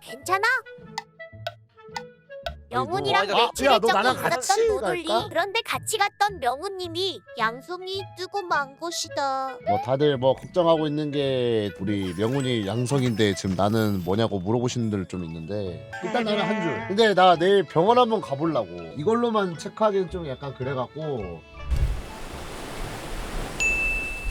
괜찮아? 명훈이랑 아, 야, 며칠에 너 나랑 같이 있었던 노돌리 갈까? 그런데 같이 갔던 명훈님이 양송이 뜨고 만 곳이다 뭐 다들 뭐 걱정하고 있는 게 우리 명훈이 양성인데 지금 나는 뭐냐고 물어보시는 분들 좀 있는데 일단 나는 한 줄. 근데 나 내일 병원 한번 가보려고. 이걸로만 체크하기는 좀 약간 그래갖고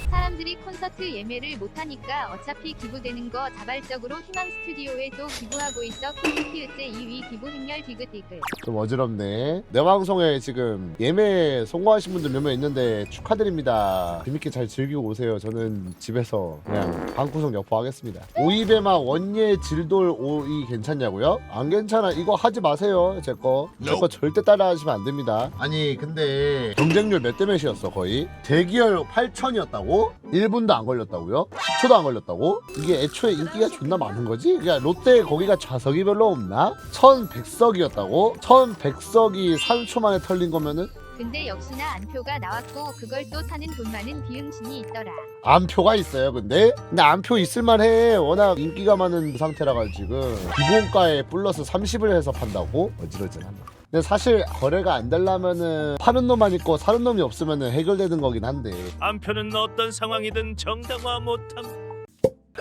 사람들이 콘서트 예매를 못하니까 어차피 기부되는 거 자발적으로 희망 스튜디오에 또 기부하고 있어 키키키으째 2위 기부 행렬 디귿디귿 좀 어지럽네. 내 방송에 지금 예매 성공하신 분들 몇 명 있는데 축하드립니다. 재밌게 잘 즐기고 오세요. 저는 집에서 그냥 방구석 여포하겠습니다. 오이배마 원예 질돌 오이 괜찮냐고요? 안 괜찮아. 이거 하지 마세요. 제 거. 제 거 절대 따라하시면 안 됩니다. 아니 근데 경쟁률 몇 대 몇이었어 거의? 대기열 8천이었다고? 1분도 안 걸렸다고요? 10초도 안 걸렸다고? 이게 애초에 인기가 존나 많은 거지? 그러니까 롯데 거기가 좌석이 별로 없나? 1100석이었다고? 1100석이 3초 만에 털린 거면은 근데 역시나 안표가 나왔고 그걸 또 사는 돈 많은 비응신이 있더라 안표가 있어요 근데? 근데 안표 있을만해 워낙 인기가 많은 상태라 가 지금 기본가에 플러스 30을 해서 판다고? 어지러지하네 근데 사실 거래가 안 되려면은 파는 놈만 있고 사는 놈이 없으면은 해결되는 거긴 한데 한편은 어떤 상황이든 정당화 못함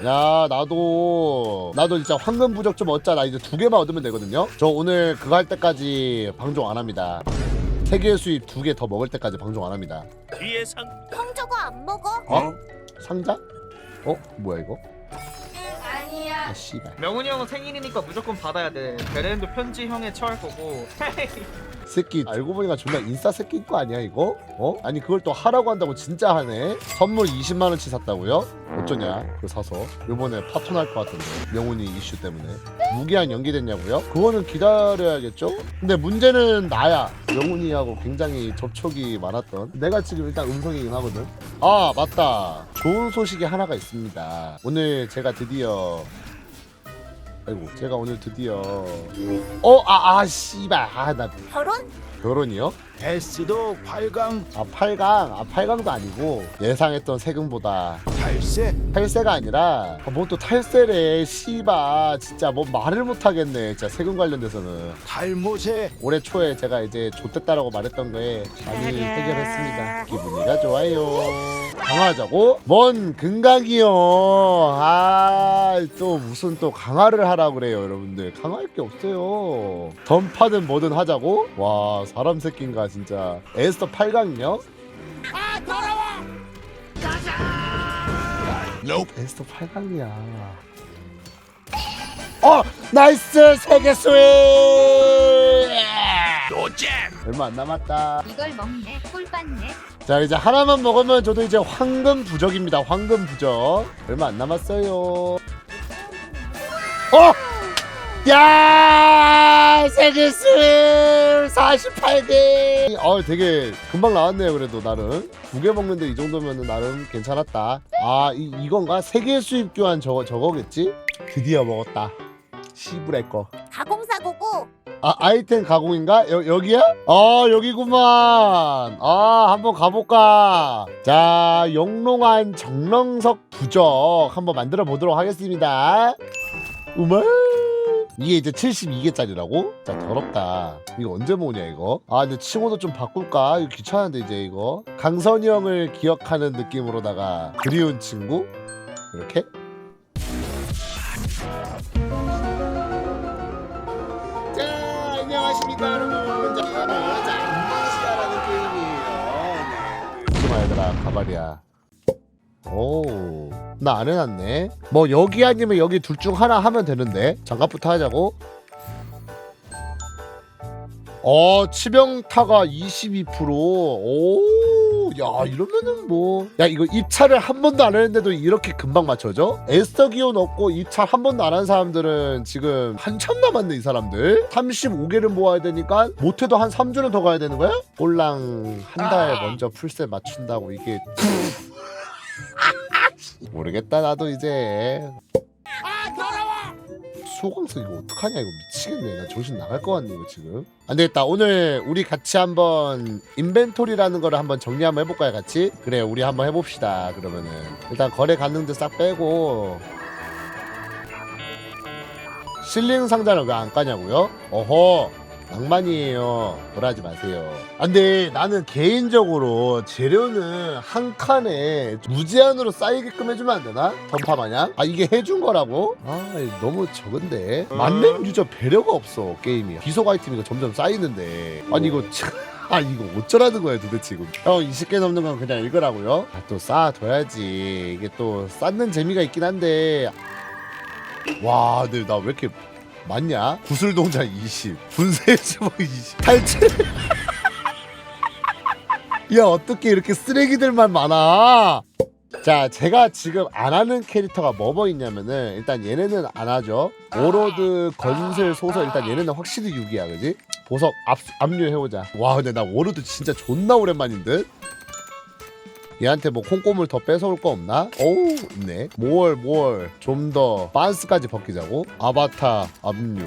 야 나도 나도 진짜 황금 부적 좀 얻자 나 이제 두 개만 얻으면 되거든요 저 오늘 그거 할 때까지 방종 안 합니다 세계 수입 두 개 더 먹을 때까지 방종 안 합니다 뒤에 상 형 저거 안 먹어? 어? 상자? 어? 뭐야 이거? 아 씨발 명훈이 형은 생일이니까 무조건 받아야 돼. 베렌도 편지 형에 처할 거고. 새끼 알고 보니까 존나 인싸 새끼인 거 아니야 이거? 어? 아니 그걸 또 하라고 한다고 진짜 하네 선물 20만원치 샀다고요? 어쩌냐 그거 사서 요번에 파토 날 것 같은데 명훈이 이슈 때문에 무기한 연기됐냐고요? 그거는 기다려야겠죠? 근데 문제는 나야 명훈이하고 굉장히 접촉이 많았던 내가 지금 일단 음성이긴 하거든 아 맞다 좋은 소식이 하나가 있습니다 오늘 제가 드디어 아이고 제가 오늘 드디어 어아아 씨발 아나 결혼? 결혼이요? S도 8강. 아 8강. 아 8강도 아니고 예상했던 세금보다 8세? 탈세가 아니라 뭐또 탈세래. 씨바. 진짜 뭐 말을 못하겠네. 진짜 세금 관련돼서는. 탈모세? 올해 초에 제가 이제 좆됐다라고 말했던 거에 많이 해결했습니다. 기분이가 좋아요. 강화하자고? 뭔 금강이요. 아 또 무슨 또 강화를 하라 그래요 여러분들. 강화할 게 없어요. 던파든 뭐든 하자고? 와 사람 새끼인가 진짜. 에스터 8강이요? 에스터 8강이야. 어! 나이스! 세계 스윗 노잼! 얼마 안 남았다. 이걸 먹네. 꿀 빤네. 자 이제 하나만 먹으면 저도 이제 황금 부적입니다. 황금 부적. 얼마 안 남았어요. 어! 야 세계 스윗 48개. 어 되게 금방 나왔네요 그래도 나름. 두 개 먹는데 이 정도면은 나름 괜찮았다. 아 이, 이건가? 세계 수입 교환 저거 저거겠지? 드디어 먹었다. 시브레 거. 가공사고고. 아 아이템 가공인가? 여, 여기야? 아 여기구만. 아 한번 가볼까? 자 영롱한 정렁석 부적 한번 만들어 보도록 하겠습니다. 우마 이게 이제 72개짜리라고? 자 더럽다. 이거 언제 모으냐 이거? 아 근데 칭호도 좀 바꿀까? 이거 귀찮은데 이제 이거. 강선이 형을 기억하는 느낌으로다가 그리운 친구? 이렇게? 자 안녕하십니까 여러분. 자 자, 시간라는 게임이에요. 조심하 얘들아. 가발이야. 오 나 안 해놨네. 뭐 여기 아니면 여기 둘 중 하나 하면 되는데. 장갑부터 하자고. 어 치명타가 22%오야 이러면은 뭐. 야 이거 입찰을 한 번도 안 했는데도 이렇게 금방 맞춰져? 에스터 기온 없고 입찰 한 번도 안 한 사람들은 지금 한참 남았네 이 사람들. 35개를 모아야 되니까 못해도 한 3주는 더 가야 되는 거야? 꼴랑 한 달 먼저 풀셋 맞춘다고 이게 모르겠다 나도 이제. 소광석 이거 어떡하냐 이거 미치겠네. 나 정신 나갈 것 같네 이거 지금. 안 되겠다. 오늘 우리 같이 한번 인벤토리라는 거를 한번 정리 한번 해볼까요 같이? 그래 우리 한번 해봅시다 그러면은. 일단 거래 가능들 싹 빼고. 실링 상자를 왜안 까냐고요? 어허 낭만이에요. 뭐라지 마세요. 아, 근데 나는 개인적으로 재료는 한 칸에 무제한으로 쌓이게끔 해주면 안 되나? 전파 마냥? 아 이게 해준 거라고? 아 너무 적은데. 만렙 유저 배려가 없어 게임이. 비속 아이템이 점점 쌓이는데. 아니 이거 참. 아 이거 어쩌라는 거야 도대체 이거 형 20개 넘는 건 그냥 읽으라고요? 아, 또 쌓아둬야지 이게 또 쌓는 재미가 있긴 한데 와 근데 나 왜 이렇게 많냐? 구슬동자 20 분쇄주먹 20 탈출. 야 어떻게 이렇게 쓰레기들만 많아? 자 제가 지금 안 하는 캐릭터가 뭐뭐 있냐면은 일단 얘네는 안 하죠. 오로드 건슬 소설 일단 얘네는 확실히 6이야 그지? 보석 압, 압류해보자. 와 근데 나 오로드 진짜 존나 오랜만인 듯 얘한테 뭐 콩고물 더 뺏어올 거 없나? 어우 있네. 모월 모월. 좀더 빤스까지 벗기자고. 아바타 압류.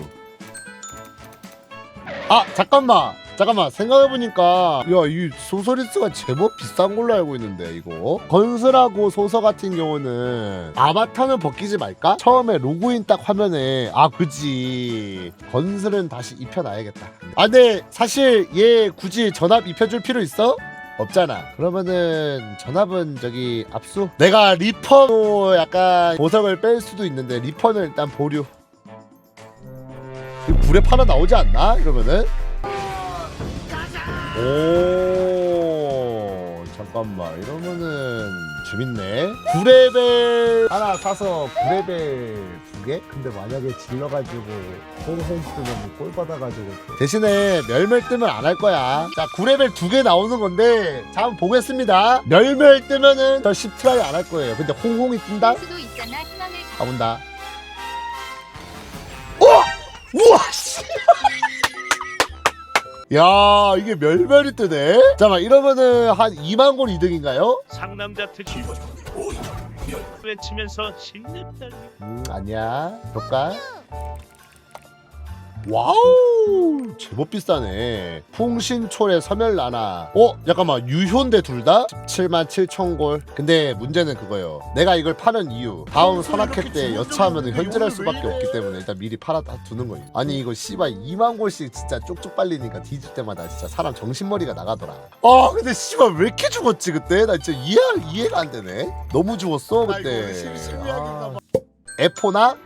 아 잠깐만. 잠깐만. 생각해보니까 야 이 소서리스가 제법 비싼 걸로 알고 있는데 이거. 건슬하고 소서 같은 경우는 아바타는 벗기지 말까? 처음에 로그인 딱 화면에 아 그지. 건슬은 다시 입혀놔야겠다. 아 근데 사실 얘 굳이 전압 입혀줄 필요 있어? 없잖아. 그러면은 전압은 저기 압수. 내가 리퍼로 약간 보석을 뺄 수도 있는데 리퍼는 일단 보류. 이 불에 파나 나오지 않나? 이러면은. 오 잠깐만 이러면은 재밌네. 9레벨 하나 사서 9레벨 두 개? 근데 만약에 질러가지고 홍홍 뜨면 꼴 받아가지고 또. 대신에 멸멸 뜨면 안 할 거야. 자 9레벨 두 개 나오는 건데 자 한번 보겠습니다. 멸멸 뜨면은 저 10트라이 안 할 거예요. 근데 홍홍이 뜬다? 수도 있잖아 희망을 가- 가본다. 어! 우와 씨. 야 이게 멸멸이 뜨네. 잠깐만 이러면은 한 2만 골 이득인가요? 상남자 특기 외치면서 신냅다 음 아니야. 볼까? 와우! 제법 비싸네. 풍신초래 서멸나나. 어 잠깐만 유효인데 둘 다? 17만 7천 골. 근데 문제는 그거예요. 내가 이걸 파는 이유. 다음 산악회 때 여차하면 현질할 수밖에 없기 때문에 일단 미리 팔아 두는 거예요. 아니 이거 씨발 2만 골씩 진짜 쪽쪽 빨리니까 뒤질 때마다 진짜 사람 정신머리가 나가더라. 아 근데 씨발 왜 이렇게 죽었지 그때? 나 진짜 이해, 이해가 안 되네. 너무 죽었어 그때. 아. 에포나?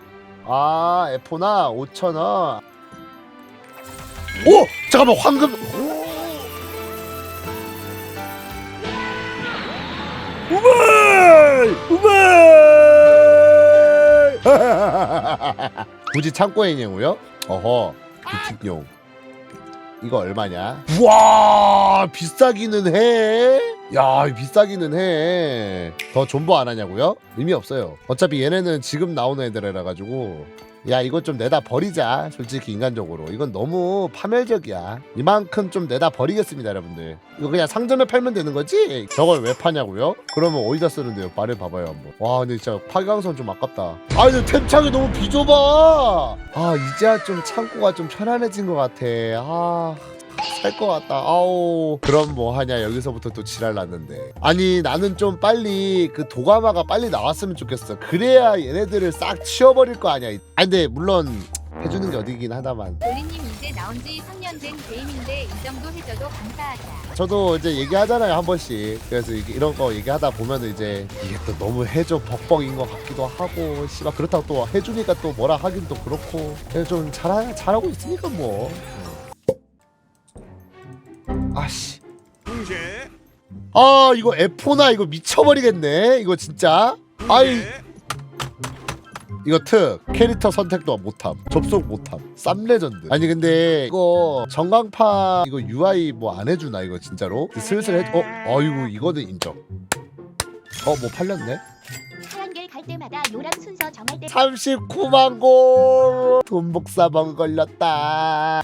아 에포나? 5천원 오! 잠깐만 황금 우발! 우발! 굳이 창고에 있냐고요? 어허 부틱용 이거 얼마냐? 와 비싸기는 해. 야 비싸기는 해. 더 존버 안 하냐고요? 의미 없어요. 어차피 얘네는 지금 나오는 애들이라 가지고 야 이거 좀 내다 버리자. 솔직히 인간적으로 이건 너무 파멸적이야. 이만큼 좀 내다 버리겠습니다, 여러분들. 이거 그냥 상점에 팔면 되는 거지? 저걸 왜 파냐고요? 그러면 어디다 쓰는데요? 말을 봐봐요 한번. 와 근데 진짜 파괴강선 좀 아깝다. 아 근데 템창이 너무 비좁아. 아 이제야 좀 창고가 좀 편안해진 것 같아. 아. 살 것 같다. 아우. 그럼 뭐 하냐? 여기서부터 또 지랄 났는데. 아니 나는 좀 빨리 그 도가마가 빨리 나왔으면 좋겠어. 그래야 얘네들을 싹 치워버릴 거 아니야. 아 근데 물론 해주는 게 어디긴 하다만. 돌리님 이제 나온 지 3년 된 게임인데 이 정도 해줘도 감사하다. 저도 이제 얘기하잖아요 한 번씩. 그래서 이게 이런 거 얘기하다 보면은 이제 이게 또 너무 해줘 벅벅인 것 같기도 하고, 씨발 그렇다고 또 해주니까 또 뭐라 하긴 또 그렇고. 그래서 좀 잘, 잘하고 있으니까 뭐. 아씨. 아 이거 에포나 이거 미쳐버리겠네. 이거 진짜. 아이. 이거 특 캐릭터 선택도 못함. 접속 못함. 쌈 레전드. 아니 근데 이거 전광판 이거 UI 뭐 안 해주나 이거 진짜로? 슬슬 해 어? 어이구 이거는 인정. 어 뭐 팔렸네? 하얀 길갈 때마다 노란 순서 정할 때 39만 골! 돈복사번 걸렸다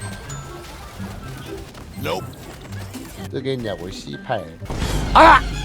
뜨겠냐고 C8 아!